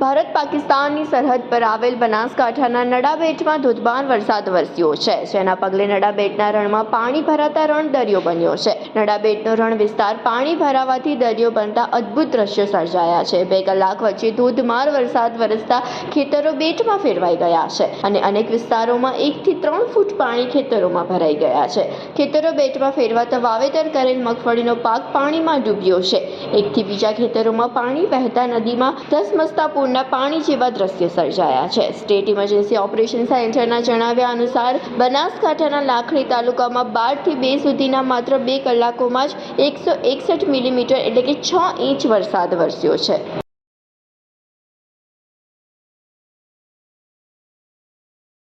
ભારત પાકિસ્તાનની સરહદ પર આવેલ બનાસકાંઠાના નડાબેટમાં ધોધમાર વરસાદ વરસ્યો છે. જેના પગલે નડાબેટના રણમાં પાણી ભરાતા રણ દરિયો બન્યો છે. નડાબેટનો રણ વિસ્તાર પાણી ભરાવાથી દરિયો બનતા અદ્ભુત દ્રશ્યો સર્જાયા છે. બે કલાક વચ્ચે ધોધમાર વરસાદ વરસતા ખેતરો બેટમાં ફેરવાઈ ગયા છે અને અનેક વિસ્તારોમાં એકથી ત્રણ ફૂટ પાણી ખેતરોમાં ભરાઈ ગયા છે. ખેતરો બેટમાં ફેરવાતા વાવેતર કરેલ મગફળીનો પાક પાણીમાં ડૂબ્યો છે. એકથી બીજા ખેતરોમાં પાણી વહેતા નદીમાં ધસમસતા પૂરના પાણી જેવા દ્રશ્ય સર્જાયા છે. સ્ટેટ ઇમરજન્સી ઓપરેશન સેન્ટરના જણાવ્યા અનુસાર, બનાસકાંઠાના લાખણી તાલુકામાં બારથી બે સુધીના માત્ર બે કલાકોમાં જ એકસો એકસઠ મિલીમીટર એટલે કે છ ઇંચ વરસાદ વરસ્યો છે.